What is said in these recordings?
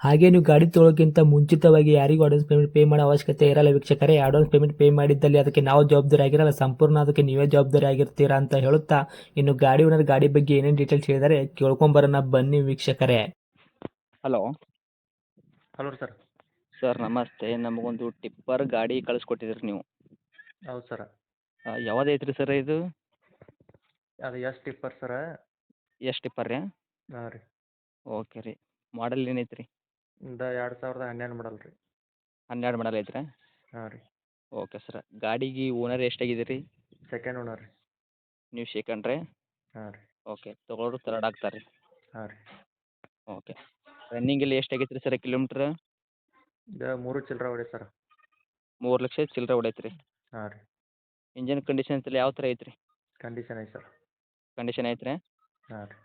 ಹಾಗೆ ನೀವು ಗಾಡಿ ತೊಳೋಕ್ಕಿಂತ ಮುಂಚಿತವಾಗಿ ಯಾರಿಗೂ ಅಡ್ವಾನ್ಸ್ ಪೇಮೆಂಟ್ ಪೇ ಮಾಡೋ ಅವಶ್ಯಕತೆ ಇರಲ್ಲ ವೀಕ್ಷಕರೆ. ಅಡ್ವಾನ್ಸ್ ಪೇಮೆಂಟ್ ಪೇ ಮಾಡಿದ್ದಲ್ಲಿ ಅದಕ್ಕೆ ನಾವು ಜವಾಬ್ದಾರಿ ಆಗಿರಲ್ಲ. ಸಂಪೂರ್ಣ ಅದಕ್ಕೆ ನೀವೇ ಜವಾಬ್ದಾರಿ ಆಗಿರ್ತೀರಾ ಅಂತ ಹೇಳುತ್ತಾ ಇನ್ನು ಗಾಡಿ ಓನರ್ ಗಾಡಿ ಬಗ್ಗೆ ಏನೇನು ಡೀಟೇಲ್ಸ್ ಹೇಳಿದರೆ ಕೇಳ್ಕೊಂಬರೋಣ. ಬನ್ನಿ ವೀಕ್ಷಕರೇ. ಹಲೋ ಹಲೋ ಸರ್ ಸರ್ ನಮಸ್ತೆ. ನಮಗೊಂದು ಟಿಪ್ಪರ್ ಗಾಡಿ ಕಳಿಸ್ಕೊಟ್ಟಿದ್ರಿ ನೀವು. ಹೌದು ಸರ್ ಯಾವ್ದು ಐತ್ರಿ ಸರ್ ಇದು? ಅದು ಎಷ್ಟು ಟಿಪ್ಪರ್ ಸರ್ ಎಷ್ಟು ಟಿಪ್ಪರ್ ರೀ? ಹಾಂ ರೀ. ಓಕೆ ರೀ. ಮಾಡಲ್ ಏನೈತ್ರಿ ರೀ ಇಂದ ಎರಡು ಸಾವಿರದ ಹನ್ನೆರಡು ಮಾಡಲ್ ರೀ. ಹನ್ನೆರಡು ಮಾಡಲ್ ಐತ್ರಿ? ಹಾಂ ರೀ. Okay sir. ಗಾಡಿಗೆ ಓನರ್ ಎಷ್ಟಾಗಿದೆ ರೀ ಸೆಕೆಂಡ್ ಓನರ್ ರೀ. ನೀವು ಸೆಕೆಂಡ್ ರೀ? ಹಾಂ ರೀ. ಓಕೆ ತೊಗೊಳೋರು ತರ್ಡ್ ಆಗ್ತಾರೆ. ರೀ ಹಾಂ ರೀ. ಓಕೆ. ರನ್ನಿಂಗ್ ಇಲ್ಲಿ ಎಷ್ಟು ಆಗೈತೆ ರೀ ಸರ್ ಕಿಲೋಮೀಟ್ರ್ ಇದು ಮೂರು ಚಿಲ್ಲರೆ ಹೊಡಿ ಸರ್. ಮೂರು ಲಕ್ಷ ಚಿಲ್ಲರೆ ಹೊಡೈತೆ ರೀ ಹಾಂ ರೀ. ಇಂಜಿನ್ ಕಂಡೀಷನ್ ಎಲ್ಲ ಯಾವ ಥರ ಐತ್ರಿ? ರೀ ಕಂಡೀಷನ್ ಐತೆ ಸರ್. ಕಂಡೀಷನ್ ಐತ್ರಿ? ರೀ ಹಾಂ ರೀ.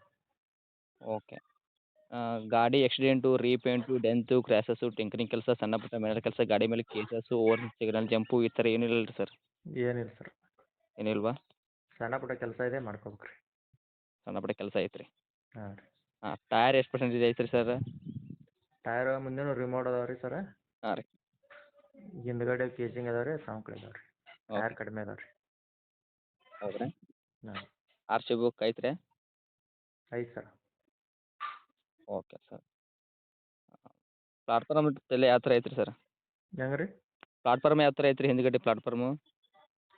ಓಕೆ. ಗಾಡಿ ಆಕ್ಸಿಡೆಂಟು ರೀಪೇಂಟು ಡೆಂತು ಕ್ರ್ಯಾಸಸ್ಸು ಟಿಂಕರಿಂಗ್ ಕೆಲಸ ಸಣ್ಣ ಪುಟ್ಟ ಮೇನರ್ ಕೆಲಸ ಗಾಡಿ ಮೇಲೆ ಕೇಸಸ್ಸು ಓವರ್ ಸಿಗ್ನಲ್ ಜಂಪು ಈ ಥರ ಏನಿಲ್ಲ ರೀ ಸರ್. ಏನಿಲ್ಲ ಸರ್. ಏನಿಲ್ವಾ? ಸಣ್ಣ ಪುಟ್ಟ ಕೆಲಸ ಇದೆ ಮಾಡ್ಕೋಬೇಕು ರೀ ಸಣ್ಣ ಪುಟ್ಟ ಕೆಲಸ ಐತ್ರಿ. ಹಾಂ ರೀ. ಹಾಂ ಟೈರ್ ಎಷ್ಟು ಪರ್ಸೆಂಟೇಜ್ ಐತ್ರಿ ಸರ್? ಟೈರ್ ಮುಂದೆ ರಿಮೋಟ್ ಅದಾವೆ ರೀ ಸರ. ಹಾಂ ರೀ. ಹಿಂದ್ಗಡೆ ಕೇಸಿಂಗ್ ಅದಾವೆ ರೀ ಸಾಂಕ್ಳ ಇದಾವೆ ರೀ. ಟೈರ್ ಕಡಿಮೆ ಅದಾವೆ ರೀ. ಹೌದ್ರಾ. ಹಾಂ ಆರ್ ಸಿ ಬುಕ್ ಐತ್ರಿ? ಐತೆ ಸರ್. Okay sir. ಪ್ಲಾಟ್ಫಾರ್ಮ್ ಎಲ್ಲ ಯಾವ ಥರ ಐತ್ರಿ ಸರ್? ಹೆಂಗೆ ರೀ? ಪ್ಲಾಟ್ಫಾರ್ಮ್ ಯಾವ ಥರ ಐತ್ರಿ ಹಿಂದ್ಗಡೆ ಪ್ಲಾಟ್ಫಾರ್ಮು?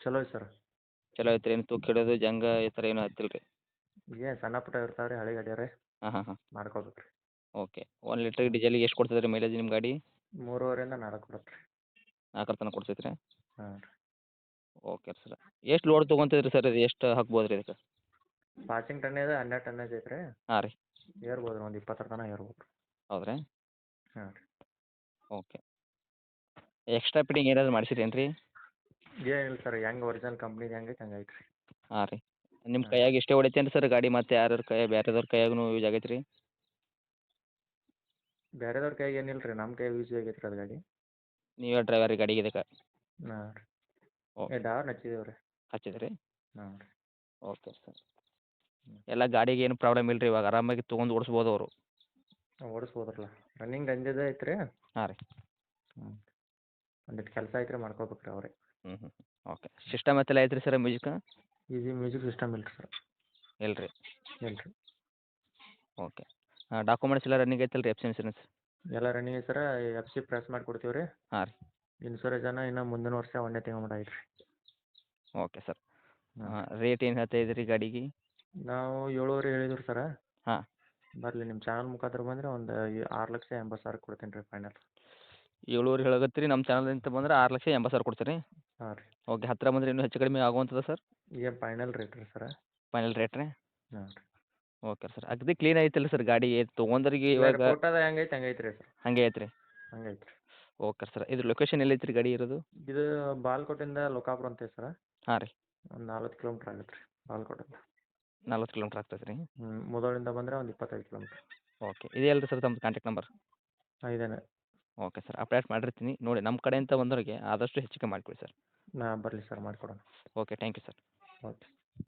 ಚಲೋ ಐತೆ ಸರ್. ಚಲೋ ಐತ್ರಿ ಏನು ತೂಕ ಹಿಡಿಯೋದು ಜಂಗ ಈ ಥರ ಏನು ಹತ್ತಿಲ್ಲ ರೀ? ಏನು ಸಣ್ಣ ಪುಟ್ಟ ಇರ್ತಾವೆ ರೀ ಹಳೆ ಗಾಡಿ ರೀ ಹಾಂ ಹಾಂ ಹಾಂ. ಮಾಡ್ಕೋಬೇಕು ರೀ. ಓಕೆ. ಒಂದು ಲೀಟ್ರಿಗೆ ಡೀಸೆಲಿಗೆ ಎಷ್ಟು ಕೊಡ್ತದೆ ರೀ ಮೈಲೇಜ್ ನಿಮ್ಮ ಗಾಡಿ? ಮೂರುವರೆಯಿಂದ ನಾಲ್ಕು ಕೊಡುತ್ತೆ ರೀ. ನಾಲ್ಕರ ತನಕ ಕೊಡ್ತೈತೆ ರೀ? ಹಾಂ ರೀ. Okay sir. ಎಷ್ಟು ಲೋಡ್ ತೊಗೊಂತಿದ್ರಿ ಸರ್ ಇದು ಎಷ್ಟು ಹಾಕ್ಬೋದು ರೀ ಇದಕ್ಕೆ? ಪಾಸಿಂಗ್ ಇದೆ ಹನ್ನೆರಡು ಟನ್ನೇಜ್ ಐತೆ ರೀ ಹಾಂ ರೀ. ಏರ್ಬೋದು ರೀ ಒಂದು ಇಪ್ಪತ್ತರ ತನಕ ಏರ್ಬೋದು. ರೀ ಹೌದ್ರಾ? ಹಾಂ ರೀ. ಓಕೆ. ಎಕ್ಸ್ಟ್ರಾ ಫಿಟ್ಟಿಂಗ್ ಏನಾದ್ರು ಮಾಡಿಸಿರೇನು ರೀ ಏನಿಲ್ಲ ಸರ್ ಹೆಂಗೆ ಒರಿಜಿನಲ್ ಕಂಪ್ನಿದು ಹೆಂಗೆ ಐತೆ ರೀ ಹಾಂ ರೀ. ನಿಮ್ಮ ಕೈಯಾಗ ಇಷ್ಟೇ ಹೊಡಿತೇನೆ ಸರ್ ಗಾಡಿ ಮತ್ತು ಯಾರ್ಯಾರ ಕೈ ಬೇರೆದವ್ರ ಕೈಯಾಗೂ ಯೂಸ್ ಆಗೈತೆ ರೀ ಬೇರೆದವ್ರ ಕೈಯಾಗ ಏನಿಲ್ಲ ರೀ ನಮ್ಮ ಕೈಯಾಗ ಯೂಸ್ ಆಗೈತೆ ರೀ ಅದು ಗಾಡಿ. ನೀವೇ ಡ್ರೈವರ್ ಗಾಡಿಗೆ ಇದಕ್ಕೆ? ಹಾಂ ರೀ. ಓಕೆ. ಡಾರ್ ಹಚ್ಚಿದೇವೆ ರೀ ಹಚ್ಚಿದ್ರಿ? ಹಾಂ ರೀ. Okay sir. ಎಲ್ಲ ಗಾಡಿಗೆ ಏನು ಪ್ರಾಬ್ಲಮ್ ಇಲ್ಲ ರೀ ಇವಾಗ ಆರಾಮಾಗಿ ತೊಗೊಂಡು ಓಡಿಸ್ಬೋದು ಅವರು. ಓಡಿಸ್ಬೋದ್ರಲ್ಲ. ರನ್ನಿಂಗ್ ಅಂದಿದೆ ಐತ್ರಿ? ಹಾಂ ರೀ. ಹ್ಞೂ ಒಂದಿಟ್ಟು ಕೆಲಸ ಐತ್ರಿ ಮಾಡ್ಕೋಬೇಕ್ರಿ ಮಾಡ್ಕೋಬೇಕು ರೀ ಅವ್ರೆ ಹ್ಞೂ ಹ್ಞೂ ಓಕೆ ಸಿಸ್ಟಮ್ ಎಲ್ಲ ಐತ್ರಿ ಸರ್ ಮ್ಯೂಸಿಕ್ ಇದು ಮ್ಯೂಸಿಕ್ ಸಿಸ್ಟಮ್ ಇಲ್ಲ ಸರ್ ಇಲ್ಲ ರೀ ಇಲ್ಲ ರೀ ಓಕೆ ಡಾಕ್ಯುಮೆಂಟ್ಸ್ ಎಲ್ಲ ರನ್ನಿಂಗ್ ಐತಲ್ಲ ರೀ ಎಫ್ ಸಿ ಇನ್ಸೂರೆನ್ಸ್ ಎಲ್ಲ ರನ್ನಿಂಗ್ ಐತೆ ಸರ್ ಎಫ್ ಸಿ ಪ್ರೆಸ್ ಮಾಡಿ ಕೊಡ್ತೀವಿ ರೀ ಹಾಂ ರೀ. ಇನ್ಸೂರೆನ್ಸ್ ಅನ್ನ ಇನ್ನು ಮುಂದಿನ ವರ್ಷ ಒಂದೇ ತಿಂಗಳು ಮಟ ಓಕೆ ಸರ್ ಹಾಂ. ರೇಟ್ ಏನು ಹೇಳ್ತಾ ಇದ್ದೀರಿ ಗಾಡಿಗೆ? ನಾವು ಏಳುವರೆ ಹೇಳಿದ್ರು ಸರ ಹಾಂ. ಬರಲಿ ನಿಮ್ಮ ಚಾನಲ್ ಮುಖಾಂತರ ಬಂದರೆ ಒಂದು ಆರು ಲಕ್ಷ ಎಂಬತ್ತು ಸಾವಿರ ಕೊಡ್ತೀನಿ ರೀ ಫೈನಲ್ ಏಳುವರೆ ಹೇಳಕತ್ತೀರಿ ನಮ್ಮ ಚಾನಲಿಂದ ಬಂದ್ರೆ ಆರು ಲಕ್ಷ ಎಂಬತ್ತು ಸಾವಿರ ಕೊಡ್ತೀರಿ. ಹಾಂ ರೀ. ಓಕೆ ಹತ್ತಿರ ಬಂದರೆ ಇನ್ನೂ ಹೆಚ್ಚು ಕಡಿಮೆ ಆಗುವಂಥದ್ದು ಸರ್ ಏನು ಫೈನಲ್ ರೇಟ್ ರೀ ಸರ ಫೈನಲ್ ರೇಟ್ ರೀ? ಹಾಂ ರೀ. ಓಕೆ ಸರ್ ಅಗದಿ ಕ್ಲೀನ್ ಐತಿಲ್ಲ ಸರ್ ಗಾಡಿ ತೊಗೊಂಡ್ರಿಗೆ ಇವಾಗ ಫೋಟೋದ ಹೆಂಗೈತೆ ಹಂಗೈತೆ ರೀ ಸರ್ ಹಂಗೆ ಐತೆ ರೀ ಹಂಗೈತೆ ರೀ ಓಕೆ ಸರ್ ಇದು ಲೊಕೇಶನ್ ಎಲ್ಲಿ ಐತ್ರಿ ಗಾಡಿ ಇರೋದು? ಇದು ಬಾಲ್ಕೋಟಿಂದ ಲೋಕಾಪುರ ಅಂತ ಐತೆ ಸರ ಹಾಂ ರೀ. ಒಂದು ನಲ್ವತ್ತು ಕಿಲೋಮೀಟ್ರ್ ಆಗುತ್ತೆ ರೀ ಬಾಲ್ಕೋಟಿಂದ ನಲ್ವತ್ತು ಕಿಲೋಮೀಟ್ರ್ ಆಗ್ತದೆ ರೀ? ಹ್ಞೂ ಮುದೋಳಿಂದ ಬಂದರೆ ಒಂದು ಇಪ್ಪತ್ತೈದು ಕಿಲೋಮೀಟ್ರ್. ಓಕೆ ಇದೆ ಅಲ್ಲ ಸರ್ ತಮ್ಮದು ಕಾಂಟ್ಯಾಕ್ಟ್ ನಂಬರ್ ಇದೇನೆ. ಓಕೆ ಸರ್ ಅಪ್ಡೇಟ್ ಮಾಡಿರ್ತೀನಿ. ನೋಡಿ ನಮ್ಮ ಕಡೆಯಿಂದ ಬಂದವರಿಗೆ ಆದಷ್ಟು ಹೆಚ್ಚಿಗೆ ಮಾಡಿಕೊಡಿ ಸರ್. ನಾ ಬರಲಿ ಸರ್ ಮಾಡಿಕೊಡೋಣ. Okay thank you sir. Okay.